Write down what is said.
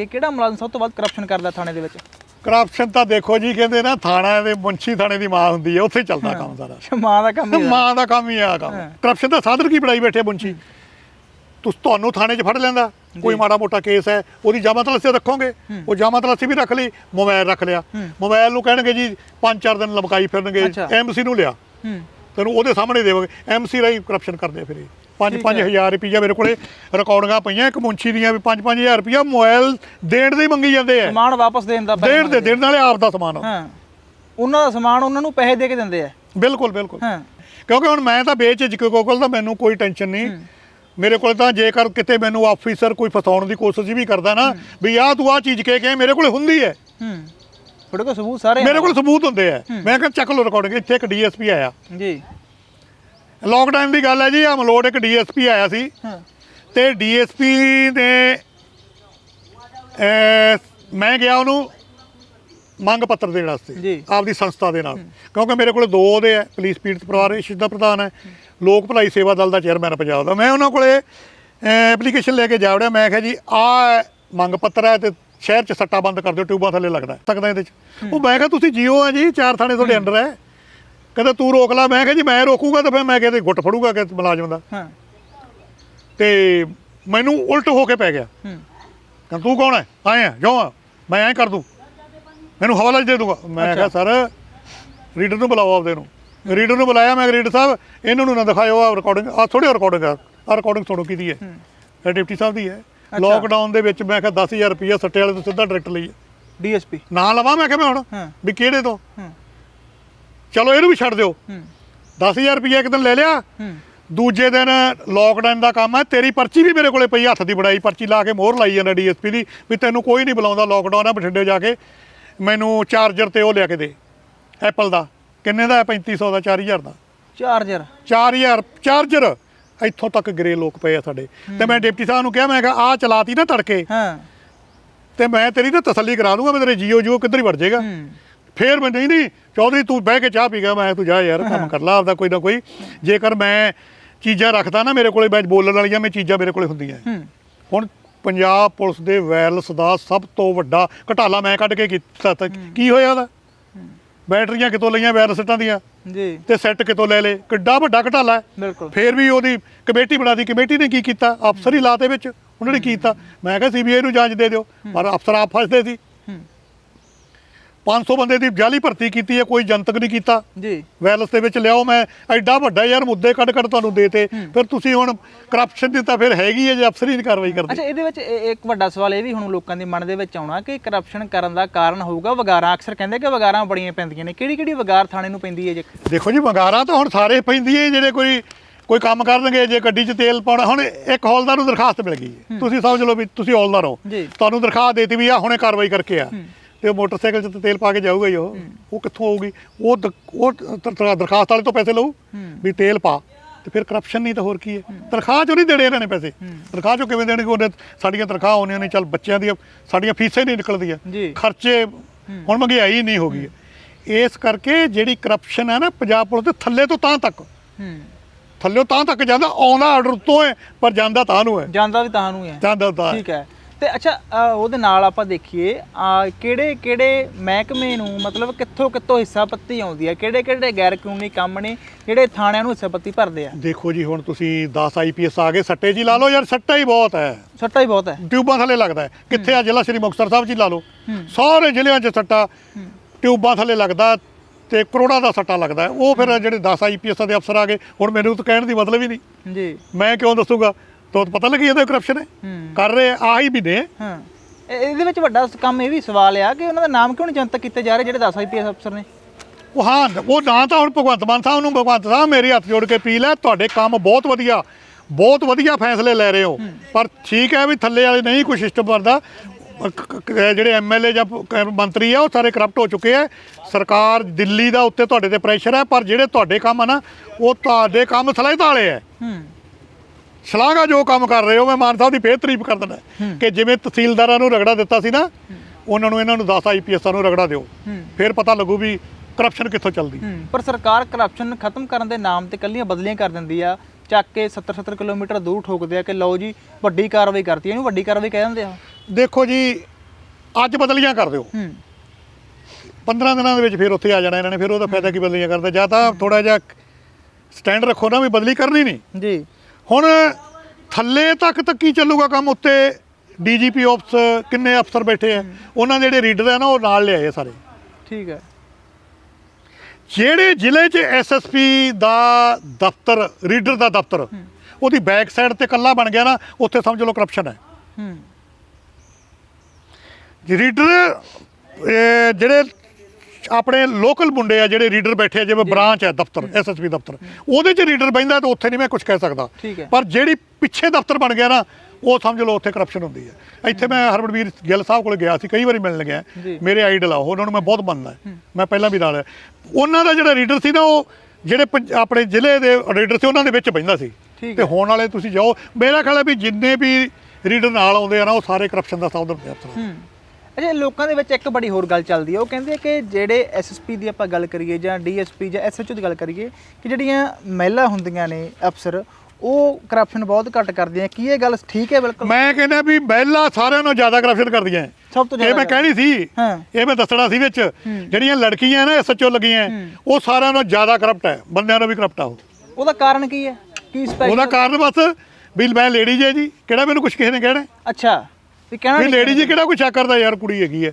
ਇਹ ਕਿਹੜਾ ਮੁਲਾਜ਼ਮ ਸਭ ਤੋਂ ਵੱਧ ਕਰਪਸ਼ਨ ਕਰਦਾ ਥਾਣੇ ਦੇ ਵਿੱਚ? ਕਰਪਸ਼ਨ ਤਾਂ ਦੇਖੋ ਜੀ ਕਹਿੰਦੇ ਨਾ ਥਾਣਾ ਦੇ ਮੁੰਸ਼ੀ ਥਾਣੇ ਦੀ ਮਾਂ ਹੁੰਦੀ ਹੈ ਉੱਥੇ ਚੱਲਦਾ ਕੰਮ ਸਾਰਾ। ਮਾਂ ਦਾ ਕੰਮ ਹੀ ਹੈ। ਮਾਂ ਦਾ ਕੰਮ ਹੀ ਆ ਕੰਮ। ਹਾਂ। ਕਰਪਸ਼ਨ ਦਾ ਸਾਧਨ ਕੀ ਬਣਾਈ ਬੈਠੇ ਮੁੰਸ਼ੀ? ਤੁਸੀਂ ਤੁਹਾਨੂੰ ਥਾਣੇ 'ਚ ਫੜ ਲੈਂਦਾ। ਕੋਈ ਮਾੜਾ ਮੋਟਾ ਕੇਸ ਹੈ ਉਹਦੀ ਜਮਾਤ ਤਲਾਸੀ ਰੱਖੋਗੇ। ਉਹ ਜਮਾਤ ਤਲਾਸੀ ਵੀ ਰੱਖ ਲਈ ਮੋਬਾਈਲ ਰੱਖ ਲਿਆ। ਮੋਬਾਈਲ ਨੂੰ ਕਹਿਣਗੇ ਜੀ 5-4 ਦਿਨ ਲਮਕਾਈ ਫਿਰਨਗੇ ਅੱਛਾ। ਐਮਸੀ ਨੂੰ ਲਿਆ। ਹੂੰ। ਤੈਨੂੰ ਉਹਦੇ ਸਾਹਮਣੇ ਦੇਵਾਂਗੇ। ਐਮਸੀ ਰਾਹੀਂ ਕਰਪਸ਼ਨ ਕਰਦੇ ਆ ਫਿਰ ਇਹ। 5-5000 ਰੁਪਈਆ ਮੇਰੇ ਕੋਲੇ ਰਿਕਾਰਡਿੰਗਾਂ ਪਈਆਂ ਇੱਕ ਮੁੰਸ਼ੀ ਦੀਆਂ ਵੀ 5-5000 ਰੁਪਈਆ ਮੋਬਾਈਲ ਦੇਣ ਦੇ ਹੀ ਮੰਗੀ ਜਾਂਦੇ ਆ। ਸਮਾਨ ਵਾਪਸ ਦੇਣ ਦਾ ਪੈਸੇ ਦੇਣ ਦੇ ਦੇਣ ਨਾਲੇ ਆਪ ਦਾ ਸਮਾਨ। ਆ। ਹਾਂ। ਉਹਨਾਂ ਦਾ ਸਮਾਨ ਉਹਨਾਂ ਨੂੰ ਪੈਸੇ ਦੇ ਕੇ ਦਿੰਦੇ ਆ। ਬਿਲਕੁਲ ਬਿਲਕੁਲ। ਹਾਂ। ਕਿਉਂਕਿ ਹੁਣ ਮੈਂ ਤਾਂ ਵੇਚ ਕੇ ਕੋਲ ਤਾਂ ਮੈਨੂੰ ਕੋਈ ਟੈਨਸ਼ਨ ਨਹੀਂ। ਮੇਰੇ ਕੋਲ ਤਾਂ ਜੇਕਰ ਕਿਤੇ ਮੈਨੂੰ ਆਫੀਸਰ ਕੋਈ ਫਸਾਉਣ ਦੀ ਕੋਸ਼ਿਸ਼ ਵੀ ਕਰਦਾ ਨਾ ਵੀ ਆਹ ਤੂੰ ਆਹ ਚੀਜ਼ ਕਹਿ ਕੇ ਮੇਰੇ ਕੋਲ ਹੁੰਦੀ ਹੈ। ਹੂੰ। ਤੁਹਾਡੇ ਕੋਲ ਸਬੂਤ ਸਾਰੇ ਮੇਰੇ ਕੋਲ ਸਬੂਤ ਹੁੰਦੇ ਆ। ਮੈਂ ਕਿਹਾ ਚੱਕ ਲੋ ਰਿਕਾਰਡਿੰਗ ਇੱਥੇ ਇੱਕ ਡੀਐਸਪੀ ਆਇਆ। ਜੀ। ਲੋਕਡਾਊਨ ਦੀ ਗੱਲ ਹੈ ਜੀ ਅਮਲੋਡ ਇੱਕ ਡੀਐਸਪੀ ਆਇਆ ਸੀ। ਹਾਂ। ਤੇ ਡੀਐਸਪੀ ਨੇ ਮੈਂ ਗਿਆ ਉਹਨੂੰ ਮੰਗ ਪੱਤਰ ਦੇਣ ਵਾਸਤੇ। ਆਪਦੀ ਸੰਸਥਾ ਦੇ ਨਾਲ। ਕਿਉਂਕਿ ਮੇਰੇ ਕੋਲੇ ਦੋ ਉਹਦੇ ਆ ਪੁਲਿਸ ਪੀੜਤ ਪਰਿਵਾਰ ਇਸ਼ੂ ਦਾ ਪ੍ਰਧਾਨ ਹੈ। ਲੋਕ ਭਲਾਈ ਸੇਵਾ ਦਲ ਦਾ ਚੇਅਰਮੈਨ ਪੰਜਾਬ ਦਾ। ਮੈਂ ਉਹਨਾਂ ਕੋਲੇ ਐਪਲੀਕੇਸ਼ਨ ਲੈ ਕੇ ਜਾ ਵੜਿਆ ਮੈਂ ਕਿਹਾ ਜੀ ਆਹ ਮੰਗ ਪੱਤਰ ਹੈ ਤੇ ਸ਼ਹਿਰ 'ਚ ਸੱਟਾ ਬੰਦ ਕਰ ਦਿਓ ਟਿਊਬਾਂ ਥੱਲੇ ਲੱਗਦਾ ਹੈ, ਸਕਦਾ ਇਹਦੇ 'ਚ। ਉਹ ਮੈਂ ਕਿਹਾ ਤੁਸੀਂ ਜੀਓ ਆ ਜੀ ਚਾਰ ਥਾਣੇ ਤੁਹਾਡੇ ਅੰਡਰ ਹੈ ਕਹਿੰਦਾ ਤੂੰ ਰੋਕ ਲੈ ਮੈਂ ਕਿਹਾ ਜੀ ਮੈਂ ਰੋਕੂਗਾ ਤਾਂ ਫਿਰ ਮੈਂ ਕਿਹਦੇ ਗੁੱਟ ਫੜੂਗਾ ਕਿ ਮੁਲਾਜ਼ਮ ਦਾ। ਹਾਂ। ਤੇ ਮੈਨੂੰ ਉਲਟ ਹੋ ਕੇ ਪੈ ਗਿਆ। ਹੂੰ। ਕਹਿੰਦਾ ਤੂੰ ਕੌਣ ਹੈ? ਆਏ ਆ ਜੋ ਆ? ਮੈਂ ਐਂ ਕਰ ਦੂੰ। ਮੈਨੂੰ ਹਵਾਲਾ ਦੇ ਦੂੰਗਾ। ਮੈਂ ਕਿਹਾ ਸਰ ਰੀਡਰ ਨੂੰ ਬੁਲਾਓ ਆਪਦੇ ਨੂੰ। ਰੀਡਰ ਨੂੰ ਬੁਲਾਇਆ ਮੈਂ ਰੀਡਰ ਸਾਹਿਬ ਇਹਨਾਂ ਨੂੰ ਨਾ ਦਿਖਾਇਓ ਆ ਰਿਕਾਰਡਿੰਗ ਆ ਥੋੜੀ ਰਿਕਾਰਡਿੰਗ ਆ। ਆ ਰਿਕਾਰਡਿੰਗ ਥੋੜੋ ਕੀਤੀ ਹੈ। ਇਹ ਡਿਪਟੀ ਸਾਹਿਬ ਦੀ ਹੈ। ਲੋਕਡਾਊਨ ਦੇ ਵਿੱਚ ਮੈਂ ਕਿਹਾ 10000 ਰੁਪਇਆ ਸੱਟੇ ਵਾਲੇ ਤੋਂ ਸਿੱਧਾ ਡਾਇਰੈਕਟ ਲਈ ਡੀਐਸਪੀ। ਨਾ ਲਵਾਂ ਮੈਂ ਕਿਹਾ ਮੈਂ ਹੁਣ? ਵੀ ਕਿਹੜੇ ਤੋਂ? ਚਲੋ ਇਹਨੂੰ ਵੀ ਛੱਡ ਦਿਓ। ਹੂੰ। 10000 ਰੁਪਇਆ ਇੱਕ ਦਿਨ ਲੈ ਲਿਆ। ਹੂੰ। ਦੂਜੇ ਦਿਨ ਲੋਕਡਾਊਨ ਦਾ ਕੰਮ ਹੈ। ਤੇਰੀ ਪਰਚੀ ਵੀ ਮੇਰੇ ਕੋਲੇ ਪਈ ਹੱਥ ਦੀ ਬਣਾਈ ਪਰਚੀ ਲਾ ਕੇ ਮੋਹਰ ਲਾਈ ਜਾਂਦਾ ਡੀਐਸਪੀ ਦੀ ਵੀ ਤੈਨੂੰ ਕੋਈ ਨਹੀਂ ਬੁਲਾਉਂਦਾ ਲੋਕਡਾਊਨ ਆ ਬਠਿੰਡੇ ਜਾ ਕੇ। ਮੈਨੂੰ ਚਾਰਜਰ ਤੇ ਉਹ ਲਿਆ ਕੇ ਦੇ ਐਪਲ ਦਾ। ਕਿੰਨੇ ਦਾ ਹੈ? 3500 ਦਾ 4000 ਦਾ। ਚਾਰਜਰ। 4000 ਚਾਰਜਰ ਇੱਥੋਂ ਤੱਕ ਗਰੇ ਲੋਕ ਪਏ ਆ ਸਾਡੇ। ਤੇ ਮੈਂ ਡਿਪਟੀ ਸਾਹਿਬ ਨੂੰ ਕਿਹਾ ਮੈਂ ਕਿਹਾ ਆ ਚਲਾਤੀ ਨਾ ਤੜਕੇ। ਹਾਂ। ਤੇ ਮੈਂ ਤੇਰੀ ਤਾਂ ਤਸੱਲੀ ਕਰਾ ਦੂੰਗਾ ਮੈਂ ਤੇਰੇ ਜੀਓ ਜੀਓ ਕਿੱਧਰ ਹੀ ਵੜ ਜਾਏਗਾ। ਫੇਰ ਮੈਂ ਨਹੀਂ ਨਹੀਂ ਚੌਧਰੀ ਤੂੰ ਬਹਿ ਕੇ ਚਾਹ ਪੀ ਗਿਆ ਮੈਂ ਤੂੰ ਜਾ ਯਾਰ ਕੰਮ ਕਰ ਲਾ ਆਪਦਾ ਕੋਈ ਨਾ ਕੋਈ। ਜੇਕਰ ਮੈਂ ਚੀਜ਼ਾਂ ਰੱਖਦਾ ਨਾ ਮੇਰੇ ਕੋਲੇ ਮੈਂ ਬੋਲਣ ਵਾਲੀਆਂ ਮੈਂ ਚੀਜ਼ਾਂ ਮੇਰੇ ਕੋਲੇ ਹੁੰਦੀਆਂ। ਹੁਣ ਪੰਜਾਬ ਪੁਲਿਸ ਦੇ ਵਾਇਰਲੈਸ ਦਾ ਸਭ ਤੋਂ ਵੱਡਾ ਘਟਾਲਾ ਮੈਂ ਕੱਢ ਕੇ ਕੀਤਾ ਤਾਂ ਕੀ ਹੋਇਆ ਉਹਦਾ? ਬੈਟਰੀਆਂ ਕਿਤੋਂ ਲਈਆਂ ਵਾਇਰਲੈਸ ਸੈੱਟਾਂ ਦੀਆਂ? ਜੀ। ਤੇ ਸੈੱਟ ਕਿਤੋਂ ਲੈ ਲੇ ਕਿੱਡਾ ਵੱਡਾ ਘਟਾਲਾ ਬਿਲਕੁਲ। ਫੇਰ ਵੀ ਉਹਦੀ ਕਮੇਟੀ ਬਣਾ ਦੀ ਕਮੇਟੀ ਨੇ ਕੀ ਕੀਤਾ? ਅਫਸਰ ਹੀ ਲਾਤੇ ਵਿੱਚ। ਉਹਨਾਂ ਨੇ ਕੀ ਕੀਤਾ? ਮੈਂ ਕਿਹਾ ਸੀਬੀਆਈ ਨੂੰ ਜਾਂਚ ਦੇ ਦਿਓ। ਪਰ ਅਫਸਰ ਆਪ ਫਸਦੇ ਸੀ। 500 ਬੰਦੇ ਦੀ ਜਾਲੀ ਭਰਤੀ ਕੀਤੀ ਹੈ ਕੋਈ ਜਨਤਕ ਨਹੀਂ ਕੀਤਾ। ਜੀ। ਵੈਲਸ ਦੇ ਵਿੱਚ ਲਿਆਓ ਮੈਂ ਐਡਾ ਵੱਡਾ ਯਾਰ ਮੁੱਦੇ ਕੱਢ ਕੱਢ ਤੁਹਾਨੂੰ ਦੇਤੇ ਫਿਰ ਤੁਸੀਂ ਹੁਣ ਕਰਪਸ਼ਨ ਦੀ ਤਾਂ ਫਿਰ ਹੈਗੀ ਹੈ ਜੇ ਅਫਸਰ ਹੀ ਨਹੀਂ ਕਾਰਵਾਈ ਕਰਦੇ। ਅੱਛਾ ਇਹਦੇ ਵਿੱਚ ਇੱਕ ਵੱਡਾ ਸਵਾਲ ਇਹ ਵੀ ਹੁਣ ਲੋਕਾਂ ਦੇ ਮਨ ਦੇ ਵਿੱਚ ਆਉਣਾ ਕਿ ਕਰਪਸ਼ਨ ਕਰਨ ਦਾ ਕਾਰਨ ਹੋਊਗਾ ਵਗਾਰਾਂ ਅਕਸਰ ਕਹਿੰਦੇ ਕਿ ਵਗਾਰਾਂ ਬੜੀਆਂ ਪੈਂਦੀਆਂ ਨੇ। ਕਿਹੜੀ ਕਿਹੜੀ ਵਗਾਰ ਥਾਣੇ ਨੂੰ ਪੈਂਦੀ ਹੈ ਜੇ? ਦੇਖੋ ਜੀ ਵੰਗਾਰਾਂ ਤਾਂ ਹੁਣ ਸਾਰੇ ਪੈਂਦੀ ਹੈ ਜਿਹੜੇ ਕੋਈ ਕੋਈ ਕੰਮ ਕਰਨਗੇ ਜੇ ਗੱਡੀ 'ਚ ਤੇਲ ਪਾਉਣਾ ਹੁਣ ਇੱਕ ਹੌਲਦਾਰ ਨੂੰ ਦਰਖਾਸਤ ਮਿਲ ਗਈ ਤੁਸੀਂ ਸਮਝ ਲਓ ਵੀ ਤੁਸੀਂ ਹੌਲਦਾਰ ਹੋ। ਤੁਹਾਨੂੰ ਦਰਖਾਸਤ ਦੇਤੀ ਵੀ ਆ ਹੁਣੇ ਕਾਰਵਾਈ ਕਰਕੇ ਆ। ਤੇ ਉਹ ਮੋਟਰਸਾਈਕਲ 'ਚ ਤਾਂ ਤੇਲ ਪਾ ਕੇ ਜਾਊਗਾ ਹੀ ਉਹ। ਉਹ ਕਿੱਥੋਂ ਆਊਗੀ? ਉਹ ਦ- ਉਹ ਦਰਖਾਸਤ ਵਾਲੇ ਤੋਂ ਪੈਸੇ ਲਊ ਵੀ ਤੇਲ ਪਾ। ਤੇ ਫਿਰ ਕਰਪਸ਼ਨ ਨਹੀਂ ਤਾਂ ਹੋਰ ਕੀ ਹੈ? ਤਨਖਾਹ ਚੋਂ ਨਹੀਂ ਦੇਣੇ ਇਹਨਾਂ ਨੇ ਪੈਸੇ। ਤਨਖਾਹ ਚੋਂ ਕਿਵੇਂ ਦੇਣਗੇ? ਉਹਨੇ ਸਾਡੀਆਂ ਤਨਖਾਹ ਆਉਣੀਆਂ ਨੇ ਚੱਲ ਬੱਚਿਆਂ ਦੀਆਂ ਸਾਡੀਆਂ ਫੀਸਾਂ ਹੀ ਨਹੀਂ ਨਿਕਲਦੀਆਂ। ਜੀ। ਖਰਚੇ ਹੁਣ ਮਹਿੰਗਾਈ ਨਹੀਂ ਹੋ ਗਈ ਹੈ। ਇਸ ਕਰਕੇ ਜਿਹੜੀ ਕਰਪਸ਼ਨ ਹੈ ਨਾ ਪੰਜਾਬ ਪੁਲਿਸ ਦੇ ਥੱਲੇ ਤੋਂ ਤਾਂ ਤੱਕ। ਹੂੰ। ਥੱਲੇ ਤਾਂ ਤੱਕ ਜਾਂਦਾ ਆਉਂਦਾ ਆਰਡਰ ਤੋਂ ਹੈ ਪਰ ਜਾਂਦਾ ਤਾਂ ਨੂੰ ਹੈ। ਜਾਂਦਾ ਵੀ ਤੁਹਾਨੂੰ ਹੀ ਹੈ। ਜਾਂਦਾ ਤਾਂ। ਹੈ। ਠੀਕ ਹੈ। ਤੇ ਅੱਛਾ ਅ, ਉਹਦੇ ਨਾਲ ਆਪਾਂ ਦੇਖੀਏ ਅ, ਕਿਹੜੇ ਕਿਹੜੇ ਮਹਿਕਮੇ ਨੂੰ ਮਤਲਬ ਕਿੱਥੋਂ ਕਿੱਥੋਂ ਹਿੱਸਾ ਪੱਤੀ ਆਉਂਦੀ ਹੈ? ਕਿਹੜੇ ਕਿਹੜੇ ਗੈਰ ਕਾਨੂੰਨੀ ਕੰਮ ਨੇ ਜਿਹੜੇ ਥਾਣਿਆਂ ਨੂੰ ਹਿੱਸਾ ਪੱਤੀ ਭਰਦੇ ਆ? ਦੇਖੋ ਜੀ ਹੁਣ ਤੁਸੀਂ 10 ਆਈਪੀਐਸ ਆ ਗਏ ਸੱਟੇ ਜੀ ਲਾ ਲਓ ਯਾਰ ਸੱਟਾ ਹੀ ਬਹੁਤ ਹੈ। ਸੱਟਾ ਹੀ ਬਹੁਤ ਹੈ। ਟਿਊਬਾਂ ਥੱਲੇ ਲੱਗਦਾ ਹੈ। ਕਿੱਥੇ ਆ ਜ਼ਿਲ੍ਹਾ ਸ਼੍ਰੀ ਮੁਕਤਸਰ ਸਾਹਿਬ ਜੀ ਲਾ ਲਓ। ਸਾਰੇ ਜ਼ਿਲ੍ਹਿਆਂ 'ਚ ਸੱਟਾ। ਟਿਊਬਾਂ ਥੱਲੇ ਲੱਗਦਾ ਤੇ ਕਰੋੜਾਂ ਦਾ ਸੱਟਾ ਲੱਗਦਾ ਹੈ। ਉਹ ਫਿਰ ਜਿਹੜੇ 10 ਆਈਪੀਐਸ ਦੇ ਅਫਸਰ ਆ ਗਏ ਹੁਣ ਮੈਨੂੰ ਤਾਂ ਕਹਿਣ ਦੀ ਮਤਲਬ ਹੀ ਨਹੀਂ। ਜੀ। ਮੈਂ ਕਿਉਂ ਦੱਸੂਗਾ? ਤੁਹਾਨੂੰ ਪਤਾ ਲੱਗੀ ਇਹਦਾ ਕਰਪਸ਼ਨ ਹੈ? ਕਰ ਰਹੇ ਆ, ਆਹੀ ਵੀ ਨੇ। ਹਾਂ। ਇਹ- ਇਹਦੇ ਵਿੱਚ ਵੱਡਾ ਕੰਮ ਇਹ ਵੀ ਸਵਾਲ ਆ ਕਿ ਉਹਨਾਂ ਦਾ ਨਾਮ ਕਿਉਂ ਨਹੀਂ ਜਨਤਕ ਕੀਤੇ ਜਾ ਰਹੇ ਜਿਹੜੇ 10 ਆਈਪੀਐਸ ਅਫਸਰ ਨੇ? ਉਹ ਹਾਂ ਉਹ ਨਾ ਤਾਂ ਹੁਣ ਭਗਵੰਤ ਮਾਨ ਸਾਹਿਬ ਨੂੰ ਭਗਵੰਤ ਸਾਹਿਬ ਮੇਰੇ ਹੱਥ ਜੋੜ ਕੇ ਅਪੀਲ ਹੈ ਤੁਹਾਡੇ ਕੰਮ ਬਹੁਤ ਵਧੀਆ ਬਹੁਤ ਵਧੀਆ ਫੈਸਲੇ ਲੈ ਰਹੇ ਹੋ। ਪਰ ਠੀਕ ਹੈ ਵੀ ਥੱਲੇ ਵਾਲੇ ਨਹੀਂ ਕੋਈ ਸਿਸਟਮ ਬਣਦਾ। ਅ, ਕ- ਕ- ਜਿਹੜੇ ਐਮਐਲਏ ਜਾਂ ਪ- ਕ- ਮੰਤਰੀ ਆ ਉਹ ਸਾਰੇ ਕਰਪਟ ਹੋ ਚੁੱਕੇ ਆ। ਸਰਕਾਰ ਦਿੱਲੀ ਦਾ ਉੱਤੇ ਤੁਹਾਡੇ ਤੇ ਪ੍ਰੈਸ਼ਰ ਹੈ ਪਰ ਜਿਹੜੇ ਤੁਹਾਡੇ ਕੰਮ ਆ ਨਾ ਉਹ ਤੁਹਾਡੇ ਕੰਮ ਸਲਾਹਿਤ ਵਾਲੇ ਆ। ਹੂੰ। ਸ਼ਲਾਘਾ ਜੋ ਕੰਮ ਕਰ ਰਹੇ ਹੋ ਮੈਂ ਮਾਨ ਸਾਹਿਬ ਦੀ ਫੇਰ ਤਾਰੀਫ ਕਰ ਦਿੰਦਾ। ਕਿ ਜਿਵੇਂ ਤਹਿਸੀਲਦਾਰਾਂ ਨੂੰ ਰਗੜਾ ਦਿੱਤਾ ਸੀ ਨਾ ਉਹਨਾਂ ਨੂੰ ਇਹਨਾਂ ਨੂੰ 10 ਆਈਪੀਐਸਾਂ ਨੂੰ ਰਗੜਾ ਦਿਓ। ਫਿਰ ਪਤਾ ਲੱਗੂ ਵੀ ਕਰਪਸ਼ਨ ਕਿੱਥੋਂ ਚੱਲਦੀ। ਪਰ ਸਰਕਾਰ ਕਰਪਸ਼ਨ ਖਤਮ ਕਰਨ ਦੇ ਨਾਮ ਤੇ ਕੱਲੀਆਂ ਬਦਲੀਆਂ ਕਰ ਦਿੰਦੀ ਆ। ਚੱਕ ਕੇ 70 70 ਕਿਲੋਮੀਟਰ ਦੂਰ ਠੋਕਦੇ ਆ ਕਿ ਲਓ ਜੀ ਵੱਡੀ ਕਾਰਵਾਈ ਕਰਤੀ ਇਹਨੂੰ ਵੱਡੀ ਕਾਰਵਾਈ ਕਹਿ ਦਿੰਦੇ ਆ। ਦੇਖੋ ਜੀ ਅੱਜ ਬਦਲੀਆਂ ਕਰ ਦਿਓ। ਹੂੰ। 15 ਦਿਨਾਂ ਦੇ ਵਿੱਚ ਫਿਰ ਉੱਥੇ ਆ ਜਾਣਾ ਇਹਨਾਂ ਨੇ ਫਿਰ ਉਹਦਾ ਫਾਇਦਾ ਕੀ ਬਦਲੀਆਂ ਕਰਦਾ ਜਾਂ ਤਾਂ ਥੋੜਾ ਜਿਹਾ ਸਟੈਂਡ ਰੱਖੋ ਨਾ ਵੀ ਬਦਲੀ ਕਰਨੀ ਨਹੀਂ। ਜੀ। ਹੁਣ ਥੱਲੇ ਤੱਕ ਤੱਕ ਹੀ ਚੱਲੂਗਾ ਕੰਮ ਉੱਤੇ? ਡੀਜੀਪੀ ਆਫਿਸ ਕਿੰਨੇ ਅਫਸਰ ਬੈਠੇ ਆ? ਉਹਨਾਂ ਦੇ ਜਿਹੜੇ ਰੀਡਰ ਆ ਨਾ ਉਹ ਨਾਲ ਲਿਆਏ ਸਾਰੇ। ਠੀਕ ਹੈ। ਜਿਹੜੇ ਜ਼ਿਲ੍ਹੇ 'ਚ ਐਸਐਸਪੀ ਦਾ ਦਫ਼ਤਰ ਰੀਡਰ ਦਾ ਦਫ਼ਤਰ ਉਹਦੀ ਬੈਕ ਸਾਈਡ ਤੇ ਕੱਲਾ ਬਣ ਗਿਆ ਨਾ ਉੱਥੇ ਸਮਝ ਲਓ ਕਰਪਸ਼ਨ ਹੈ। ਹੂੰ। ਰੀਡਰ ਜਿਹੜੇ ਆਪਣੇ ਲੋਕਲ ਮੁੰਡੇ ਆ ਜਿਹੜੇ ਰੀਡਰ ਬੈਠੇ ਆ ਜਿਵੇਂ ਬ੍ਰਾਂਚ ਹੈ ਦਫ਼ਤਰ ਐਸਐਸਪੀ ਦਫ਼ਤਰ। ਉਹਦੇ 'ਚ ਰੀਡਰ ਬੈਂਦਾ ਤਾਂ ਉੱਥੇ ਨਹੀਂ ਮੈਂ ਕੁਝ ਕਹਿ ਸਕਦਾ। ਪਰ ਜਿਹੜੀ ਪਿੱਛੇ ਦਫ਼ਤਰ ਬਣ ਗਿਆ ਨਾ ਉਹ ਸਮਝ ਲਓ ਉੱਥੇ ਕਰਪਸ਼ਨ ਹੁੰਦੀ ਹੈ। ਇੱਥੇ ਮੈਂ ਹਰਮਨਵੀਰ ਗਿੱਲ ਸਾਹਿਬ ਕੋਲ ਗਿਆ ਸੀ ਕਈ ਵਾਰੀ ਮਿਲਣ ਗਿਆ। ਮੇਰੇ ਆਈਡਲ ਆ ਉਹ, ਉਹਨਾਂ ਨੂੰ ਮੈਂ ਬਹੁਤ ਮੰਨਦਾ। ਮੈਂ ਪਹਿਲਾਂ ਵੀ ਨਾਲ। ਉਹਨਾਂ ਦਾ ਜਿਹੜਾ ਰੀਡਰ ਸੀ ਨਾ ਉਹ ਜਿਹੜੇ ਆਪਣੇ ਜ਼ਿਲ੍ਹੇ ਦੇ ਰੀਡਰ ਸੀ ਉਹਨਾਂ ਦੇ ਵਿੱਚ ਬੈਂਦਾ ਸੀ। ਤੇ। ਹੋਣ ਵਾਲੇ ਤੁਸੀਂ ਜਾਓ ਮੇਰਾ ਖਿਆਲ ਹੈ ਵੀ ਜਿੰਨੇ ਵੀ ਰੀਡਰ ਨਾਲ ਆਉਂਦੇ ਆ ਨਾ ਉਹ ਸਾਰੇ ਕਰਪਸ਼ਨ ਦਾ ਨੇ ਅਫਸਰ ਹੂੰ ਅੱਛਾ ਲੋਕਾਂ ਦੇ ਵਿੱਚ ਇੱਕ ਬੜੀ ਹੋਰ ਗੱਲ ਚੱਲਦੀ ਹੈ ਉਹ ਕਹਿੰਦੇ ਕਿ ਜਿਹੜੇ ਐਸਐਸਪੀ ਦੀ ਆਪਾਂ ਗੱਲ ਕਰੀਏ ਜਾਂ ਡੀਐਸਪੀ ਜਾਂ ਐਸਐਚਓ ਦੀ ਗੱਲ ਕਰੀਏ ਕਿ ਜਿਹੜੀਆਂ ਮਹਿਲਾ ਹੁੰਦੀਆਂ ਨੇ ਅਫਸਰ ਉਹ ਕਰਪਸ਼ਨ ਬਹੁਤ ਘੱਟ ਕਰਦੀਆਂ ਕੀ ਇਹ ਗੱਲ ਠੀਕ ਹੈ ਬਿਲਕੁਲ? ਮੈਂ ਕਹਿੰਦਾ ਵੀ ਮਹਿਲਾ ਸਾਰਿਆਂ ਨਾਲੋਂ ਜ਼ਿਆਦਾ ਕਰਪਸ਼ਨ ਕਰਦੀਆਂ ਹੈ। ਸਭ ਤੋਂ ਇਹ ਜ਼ਿਆਦਾ। ਮੈਂ ਕਹਿਣੀ ਸੀ ਹਾਂ। ਇਹ ਮੈਂ ਦੱਸਣਾ ਸੀ ਵਿੱਚ। ਜਿਹੜੀਆਂ ਲੜਕੀਆਂ ਨਾ ਐਸਐਚਓ ਲੱਗੀਆਂ ਉਹ ਸਾਰਿਆਂ ਨਾਲੋਂ ਜ਼ਿਆਦਾ ਕਰਪਟ ਹੈ ਬੰਦਿਆਂ ਨਾਲੋਂ ਵੀ ਕਰਪਟ ਆ ਉਹ। ਉਹਦਾ ਕਾਰਨ ਕੀ ਹੈ? ਕੀ ਸਪੈਸ਼ਲ ਉਹਦਾ ਕਾਰਨ ਬਸ ਵੀ ਮੈਂ ਲੇਡੀ ਜੇ ਜੀ ਕਿਹੜਾ ਮੈਨੂੰ ਕੁਝ ਕਿਸੇ ਨੇ ਕਹਿਣਾ ਅੱਛਾ। ਵੀ ਕਹਿਣਾ ਵੀ ਨਹੀਂ ਲੇਡੀ ਜੀ ਕਿਹੜਾ ਕੋਈ ਚੱਕ ਕਰਦਾ ਯਾਰ ਕੁੜੀ ਹੈਗੀ ਹੈ।